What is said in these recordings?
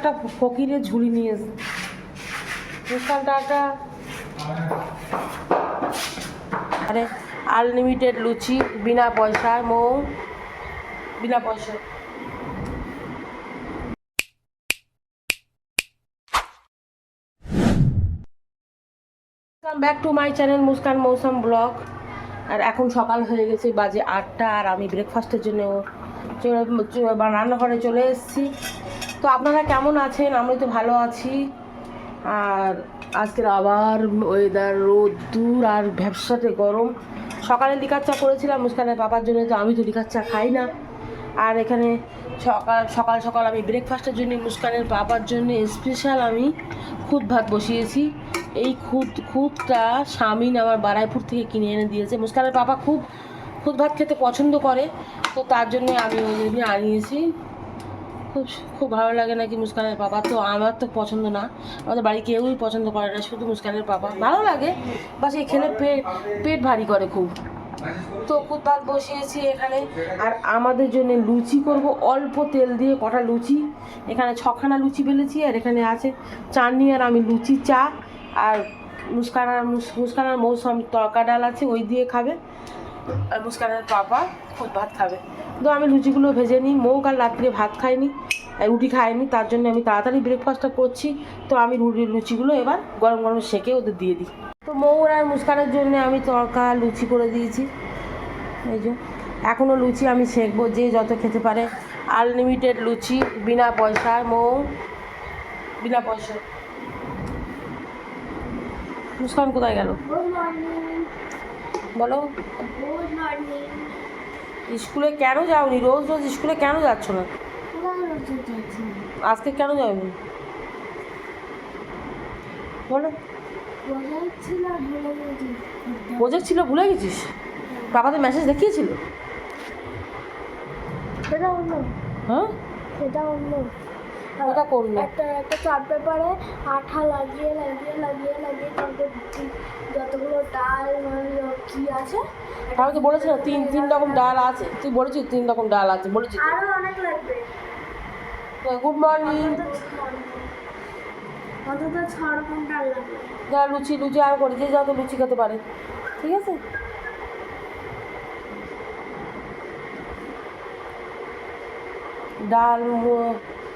একটা ফকিরের ঝুড়ি নিয়ে মুস্কান টাটা আরে আনলিমিটেড লুচি, বিনা পয়সায় মৌ বিনা পয়সায়। Back to my channel Muskan Mousam blog আর এখন সকাল হয়ে গেছে, বাজে আটটা, আর আমি ব্রেকফাস্টের জন্য রান্নাঘরে চলে এসেছি। তো আপনারা কেমন আছেন? আমি তো ভালো আছি। আর আজকের আবার ওয়েদার রোদ দূর আর ভ্যাবসাতে গরম। সকালে লিকার চা করেছিলাম, মুস্কানের পাপার জন্য, তো আমি তো লিকার চা খাই না। আর এখানে সকাল সকাল সকাল আমি ব্রেকফাস্টের জন্য, মুস্কানের পাপার জন্য স্পেশাল আমি খুদ ভাত বসিয়েছি। এই খুদ, খুদটা স্বামীন আমার বারাইপুর থেকে কিনে এনে দিয়েছে। মুস্কানের পাপা খুব, খুদ ভাত খেতে পছন্দ করে, তো তার জন্য আমি ওই জন্য আনিয়েছি। খুব খুব ভালো লাগে নাকি মুস্কানের পাপা? তো আমার তো পছন্দ না। আমাদের বাড়ি কেউই পছন্দ করে না, শুধু মুস্কানের পাপা। ভালো লাগে, বাস এখানে পেট পেট ভারী করে খুব। তো ভাত বসিয়েছি এখানে। আর আমাদের জন্য লুচি করব, অল্প তেল দিয়ে কটা লুচি। এখানে ছখানা লুচি বেলেছি, আর এখানে আছে চাটনি আর আমি লুচি, চা। আর মুস্কানার মুস- মুস্কানার মৌসুম তরকা ডাল আছে, ওই দিয়ে খাবে। আর মুস্কানের পাপা খুদ ভাত খাবে। তো আমি লুচিগুলো ভেজে নিই। মৌ কাল রাত্রে ভাত খাইনি আর রুটি খাইনি তার জন্য আমি তাড়াতাড়ি ব্রেকফাস্টটা করছি। তো আমি রুটি লুচিগুলো এবার গরম গরম সেকে ওদের দিয়ে দিই। তো মৌ আর মুস্কানের জন্য আমি তরকা লুচি করে দিয়েছি। এই যে এখনও লুচি আমি সেঁকবো যে যত খেতে পারে। আনলিমিটেড লুচি বিনা পয়সায় মৌ বিনা পয়সায়। মুস্কান কোথায় গেল? বলো। গুড মর্নিং স্কুলে কেন যাওনি? রোজ রোজ স্কুলে কেন যাচ্ছ না? আজকে কেন যাবি বলো। প্রজেক্ট ছিল ভুলে গেছিস? বাবা তো মেসেজ দেখিয়েছিল হ্যাঁ? সেটা অন্য। ওটা করল। একটা একটা চার্ট পেপারে আঠা লাগিয়ে লাগিয়ে লাগিয়ে লাগিয়ে তারপর যতগুলো ডাল মানে কি আছে? আমি তো বলেছি না তিন তিন রকম ডাল আছে। তুই বলেছিস তিন রকম ডাল আছে বলেছিস। আরও অনেক লাগবে। Good morning. অন্তত ছ রকম। ডাল লাগবে। যা লুচি লুচি আর করে যে যত লুচি খেতে পারে। ঠিক আছে? ডাল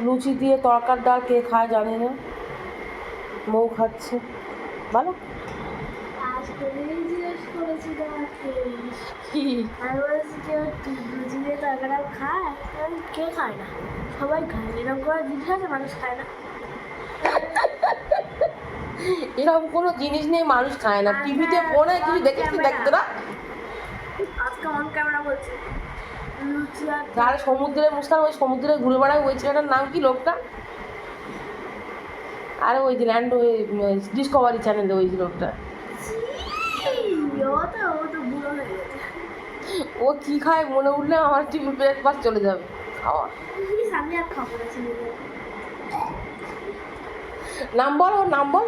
লুচি দিয়ে তরকার ডাল কে খায় জানি না। মৌ খাচ্ছে। ভালো? কি খায় না? সবাই খায়। এরকম করে জিনিস আছে? মানুষ খায় না। এরকম কোনো জিনিস নেই মানুষ খায় না। টিভিতে ফোনে কিছু দেখেছি দেখতে না আজকে অন ক্যামেরা বলছি। আর সমুদ্রে মুস্কান, ওই সমুদ্রে ঘুরে বেড়ায়, ওই ছেলেটার নাম কি লোকটা? আরে ওই যে ল্যান্ড ওই ডিসকভারি চ্যানেলে ওই লোকটা। ও কি খায়, মনে উঠলে আমার টিভি ব্রেকফাস্ট চলে যাবে। খাওয়া। নাম বল, ওর নাম বল।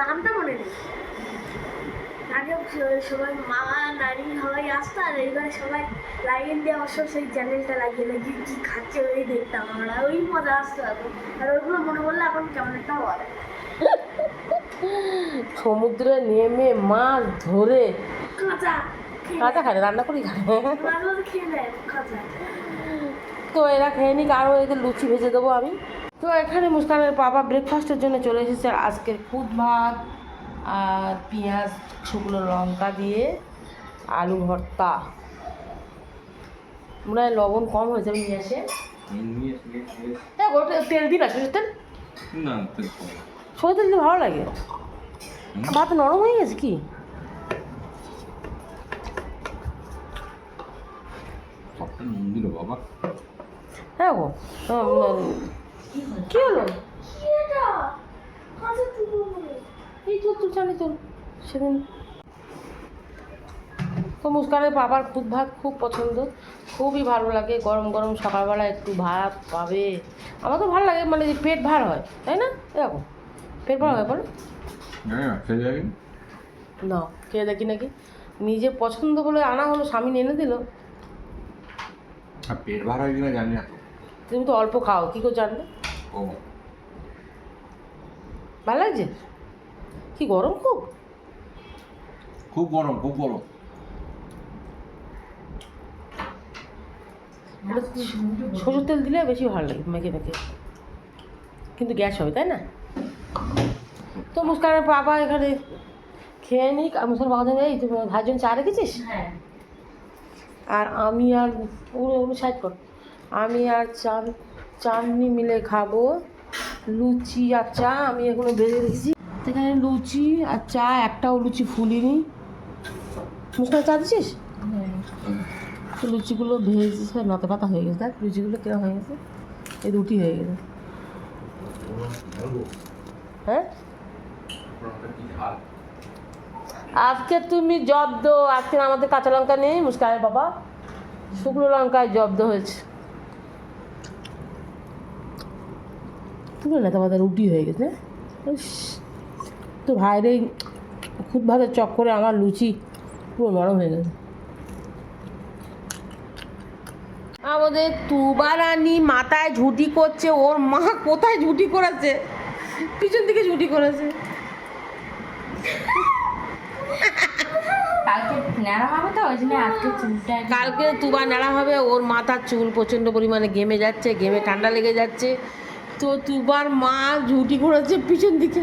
নামটা মনে নেই। আগে সবাই মা নারী সবাই আসতো আর এইবার সবাই লাইন দিয়ে অবশ্য সেই চ্যানেলটা লাগিয়ে লাগিয়ে কি খাচ্ছে ওই দেখতাম আমরা ওই মজা আসতো এখন আর ওইগুলো মনে করলে এখন কেমন একটা বলে সমুদ্রে নেমে মাছ ধরে কাঁচা কাঁচা খায় রান্না করি খায়। তো এরা খেয়ে নিক আরও এদের লুচি ভেজে দেবো আমি। তো এখানে মুস্কানের বাবা ব্রেকফাস্টের জন্য চলে এসেছে আর আজকের খুদ ভাত। আর পেঁয়াজ শুকনো লঙ্কা দিয়ে আলু ভর্তা। মনে হয় লবণ কম হয়েছে আমি নিয়ে আসে। হ্যাঁ ওটা তেল দিন না সরষের তেল। সরষের তেল দিলে ভালো লাগে? ভাত নরম হয়ে গেছে কি? বাবা। হ্যাঁ গো উম, কি হলো? এই তো তুই জানি তো সেদিন তো মুস্কানের বাবার খুব ভাত খুব পছন্দ। খুবই ভালো লাগে গরম গরম সকালবেলা একটু ভাত পাবে। আমার তো ভালো লাগে মানে পেট ভার হয় তাই না? এরকম পেট ভার হয় বলো। হ্যাঁ খেয়ে না খেয়ে দেখি নাকি? নিজে পছন্দ বলে আনা হলো স্বামী এনে দিল। পেট ভার হয় কিনা জানি না তুমি তো অল্প খাও কী করে জানবে ও। ভালো লাগছে? কি গরম খুব? খুব গরম খুব গরম। সরষের তেল দিলে বেশি ভালো লাগে মেখে মেখে। কিন্তু গ্যাস হবে তাই না? তো মুস্কানের বাবা এখানে খেয়ে নিক আর মুস্কান বাবা জানে এই তুমি ভাইজন চা রেখেছিস? আর আমি আর ওগুলো ওগুলো সাইড কর। আমি আর চান চাননি মিলে খাব লুচি আর চা আমি এখনও বেজে রেখেছি। এখানে লুচি আর চা একটাও লুচি ফুলিনি। মুস্কান চা দিছিস? তো লুচিগুলো ভেজে নতে পাতা হয়ে গেছে। দেখ লুচিগুলো কিরম হয়ে গেছে। এই রুটি হয়ে গেছে। হ্যাঁ? আজকে তুমি জব্দ। আজকে আমাদের কাঁচা লঙ্কা নেই মুস্কানের বাবা। শুকনো লঙ্কায় জব্দ হয়েছে। তুমি না তোমাদের রুটি হয়ে গেছে ইস, তো ভাইরে খুব ভালো চক করে আমার লুচি পুরো নরম হয়ে গেছে আমাদের তুবারানি মাথায় ঝুটি করছে ওর মা কোথায় ঝুটি করেছে? পিছন দিকে ঝুটি করেছে। কালকে তুবা নাড়া হবে ওর মাথার চুল প্রচণ্ড পরিমাণে গেমে যাচ্ছে গেমে ঠান্ডা লেগে যাচ্ছে। তো তুবার মা ঝুটি করেছে পিছন দিকে।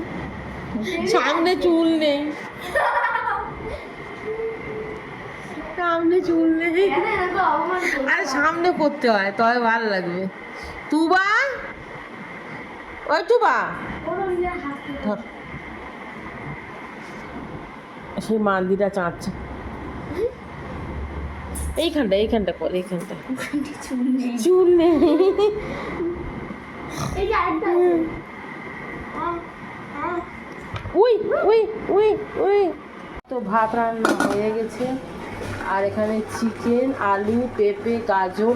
সামনে চুল নেই। সামনে চুল নেই? আরে সামনে করতে হয় তবে ভালো লাগবে। তুবা? ওই তুবা। ধর। সেই মান্দিটা চাঁদছে। এইখানটা এইখানটা কর এইখানটা। চুল নেই। এই যে উই উই উই উই। তো ভাত রান্না হয়ে গেছে। আর এখানে চিকেন, আলু, পেঁপে, গাজর,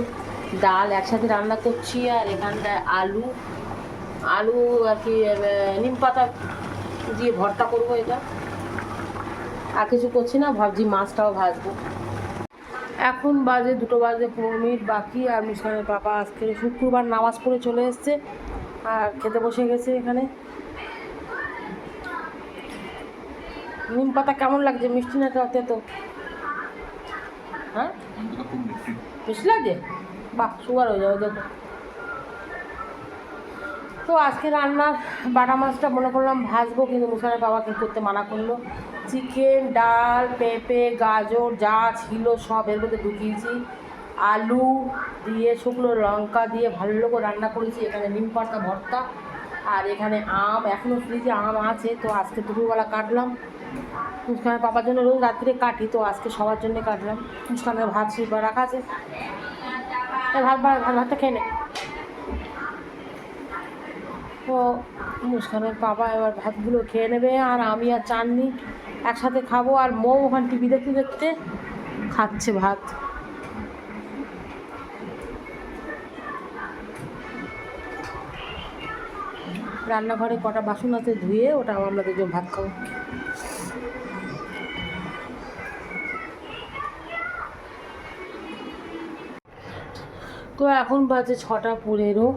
ডাল একসাথে রান্না করছি। আর এখানটায় আলু আলু আর কি নিম পাতা দিয়ে ভর্তা করব এটা। আর কিছু করছি না, ভাবছি মাছটাও ভাজবো। এখন বাজে, দুটো বাজে পনেরো মিনিট বাকি। আর মুসকানের পাপা আজকে শুক্রবার নামাজ পড়ে চলে এসছে। আর খেতে বসে গেছে এখানে। নিম পাতা কেমন লাগছে? মিষ্টি না খাওয়াতে তো? হ্যাঁ? মিষ্টি লাগছে? বাহ সুগার হয়ে যাবে দেখো। তো আজকে রান্নার বাটা মাছটা মনে করলাম ভাজবো, কিন্তু মুসানের বাবাকে করতে মানা করল? চিকেন, ডাল, পেঁপে, গাজর যা ছিল সব এর মধ্যে ঢুকিয়েছি। আলু দিয়ে, শুকনো লঙ্কা দিয়ে ভালো করে রান্না করেছি। এখানে নিম পাতা, ভর্তা আর এখানে আম। এখনও ফ্রিজে আম আছে, তো আজকে দুপুরবেলা কাটলাম। মুস্কানের পাপার জন্য রোজ রাত্রে কাটি, তো আজকে সবার জন্য কাটলাম। মুস্কানের ভাত শিবা রাখা আছে। ভাত ভাত ভাত, ভাতটা খেয়ে নে। তো মুস্কানের পাপা এবার ভাতগুলো খেয়ে নেবে, আর আমি আর চাননি একসাথে খাব, আর মৌ ওখান টিভি দেখতে দেখতে খাচ্ছে ভাত। রান্নাঘরে কটা বাসন আছে ধুয়ে ওটা আমরা দুজন ভাত খাব। তো এখন বাজে ছটা পনেরো।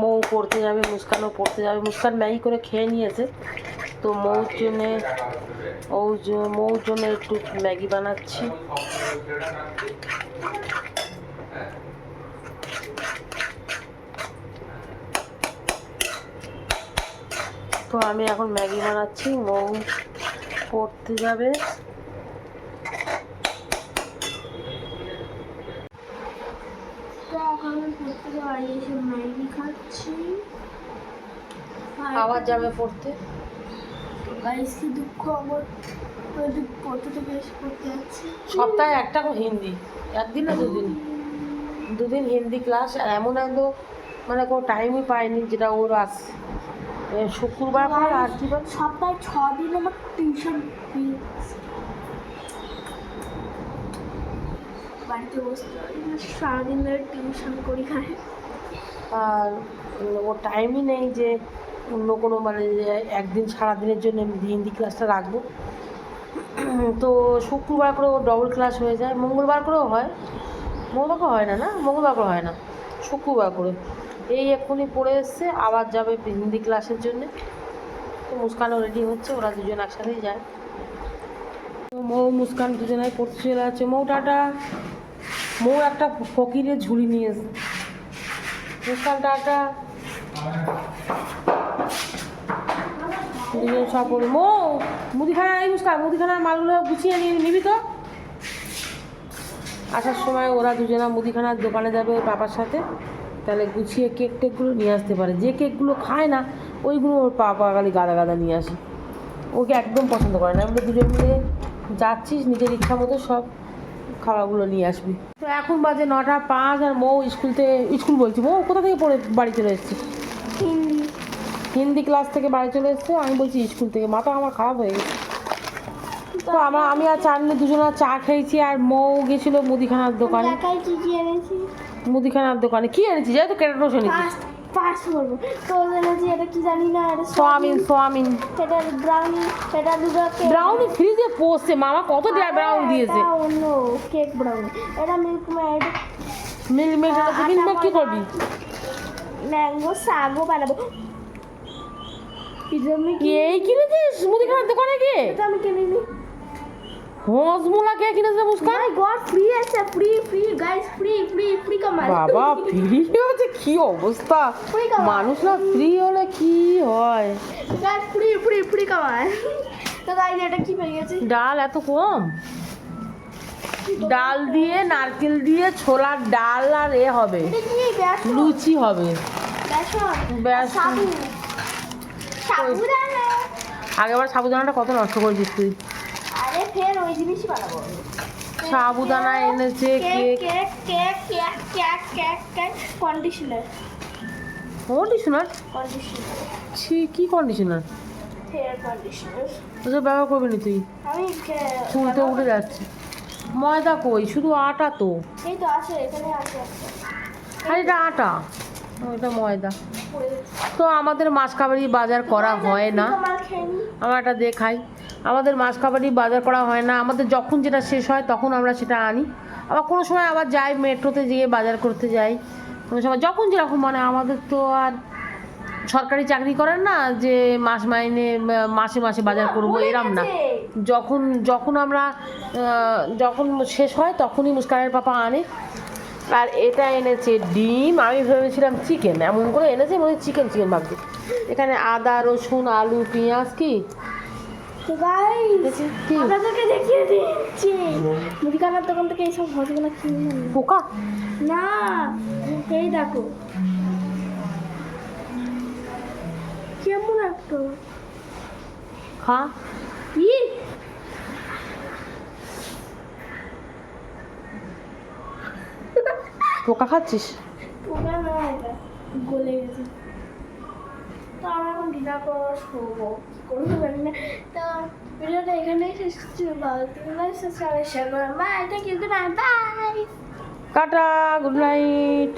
মৌ পড়তে যাবে, মুস্কানও পড়তে যাবে। মুস্কান ম্যাগি করে খেয়ে নিয়েছে। তো মৌর জন্যে ও মৌর জন্য একটু ম্যাগি বানাচ্ছি। তো আমি এখন ম্যাগি বানাচ্ছি। মৌ পড়তে যাবে তো এখন আমি পড়তে বাড়ি এসে ম্যাগি খাচ্ছি আবার যাবে পড়তে। গাইস কি দুঃখ আমার পড়তে বেশ পড়তে যাচ্ছি। সপ্তাহে একটা হিন্দি একদিন না দুদিন? দুদিন হিন্দি ক্লাস আর এমন একদম মানে কোনো টাইমই পায়নি যেটা ওর আস শুক্রবার আর সপ্তাহে ছ দিন আমার টিউশন বাড়িতে না সারাদিন ধরে টিউশন করি আর ওর টাইমই নেই যে অন্য কোনো মানে একদিন সারাদিনের জন্য হিন্দি ক্লাসটা রাখব। তো শুক্রবার করে ও ডবল ক্লাস হয়ে যায়। মঙ্গলবার করেও হয়। মঙ্গলবার করে হয় না না? মঙ্গলবার করে হয় না। শুক্রবার করে এই এক্ষুনি পড়ে এসছে আবার যাবে হিন্দি ক্লাসের জন্য। তো মুস্কানও রেডি হচ্ছে ওরা দুজন একসাথেই যায়। তো মৌ মুস্কান দুজনাই পড়তে চলে যাচ্ছে। মৌ টাটা। মৌ একটা ফকিরের ঝুড়ি নিয়ে এসছে মুস্কান টাটা দুজন মুদিখানা এই মুস্কান মুদিখানার মালগুলো গুছিয়ে নিবি তো? আসার সময় ওরা দুজনা মুদিখানার দোকানে যাবে ওর বাবার সাথে। তাহলে গুছিয়ে কেক টেকগুলো নিয়ে আসতে পারে। যে কেকগুলো খায় না, ওইগুলো ওর পাপা খালি গাদা গাদা নিয়ে আসে। ওকে একদম পছন্দ করে না। আমরা দুজন মিলে যাচ্ছিস, নিজের ইচ্ছা মতো সব। খাবারগুলো নিয়ে আসবি। তো এখন বাজে নটা পাঁচ আর মৌ স্কুল থেকে স্কুল বলছি মৌ কোথা থেকে পড়ে বাড়ি চলে এসেছে? হিন্দি। ক্লাস থেকে বাড়ি চলে এসেছে আমি বলছি স্কুল থেকে মাথা আমার খারাপ হয়ে গেছে। তো আমার আমি আর চাঁদনি দুজনা চা খেয়েছি আর মৌ গেছিল মুদিখানার দোকানে। মুদিখানার দোকানে। কি এনেছি যাই তো কেটে ক্যারেটও এনেছি ফার্স্ট বলব তো এনেছি এটা কি জানি না এটা সোয়াবিন সোয়াবিন এটা ব্রাউনি এটা দুটো ব্রাউনি ফ্রিজে পোষছে মামা কত দেয়া ব্রাউনি দিয়েছে। অন্য কেক ব্রাউনি এটা মিল্ক মেড মিল মিল মিল মেড কি করবি? ম্যাঙ্গো সাগো বানাবো। এই কিনেছিস মুদিখানার দোকানে গিয়ে? এটা আমি কিনিনি। হজমোলা কে কিনেছে মুস্কান? মাই গড ফ্রি আছে free free guys free free free Kamal বাবা ফ্রি হচ্ছে কি অবস্থা? মানুষ না ফ্রি হলে কি হয়? গাইস ফ্রি ফ্রি ফ্রি কামাল তো গাইস এটা কি পেয়ে গেছি? ডাল এত কম? ডাল দিয়ে নারকেল দিয়ে ছোলার ডাল আর এ হবে। লুচি হবে। আগেবার সাবুদানাটা কত নষ্ট করেছিস তুই? আরে ফের ওই জিনিসই বানাবো। সাবুদানা এনেছে cake cake. Cake cake cake cake cake conditioner conditioner conditioner ছি কি কন্ডিশনার ব্যবহার তুই? উঠে যাচ্ছে। ময়দা কই? শুধু আটা তো। আর এটা আটা? ওটা ময়দা। তো আমাদের মাসকাবারি বাজার করা হয় না। আমার এটা দেখাই। আমাদের মাসকাবারি বাজার করা হয় না। আমাদের যখন যেটা শেষ হয় তখন আমরা সেটা আনি। আবার কোনো সময় আবার যাই মেট্রোতে গিয়ে বাজার করতে যাই। কোনো সময় যখন যেরকম মানে আমাদের তো আর সরকারি চাকরি করেন না যে মাস মাইনে মাসে মাসে বাজার করব এরম না। যখন যখন আমরা যখন শেষ হয় তখনই মুস্কানের পাপা আনে। আর এটা এনেছে ডিম। আমি ভেবেছিলাম চিকেন। এমন করে এনেছে মনে চিকেন চিকেন ভাবছি। এখানে আদা রসুন আলু পেঁয়াজ কি? তো গাইস আপনাদেরকে দেখিয়ে দিচ্ছি। মুদিখানার দোকান থেকে এইসব ঘটনা কিনে। পোকা? না এই দেখো। কেমন একটা। খা। কি পোকা খাচ্ছিস? পোকা না গলে গেছে। তো আমরা এখন ডিনার করে শোবো কি করব জানি না। তো, ভিডিওটা এখানেই শেষ করছি। ভালো সাবস্ক্রাইব শেয়ার করো bye thank you good bye tata good night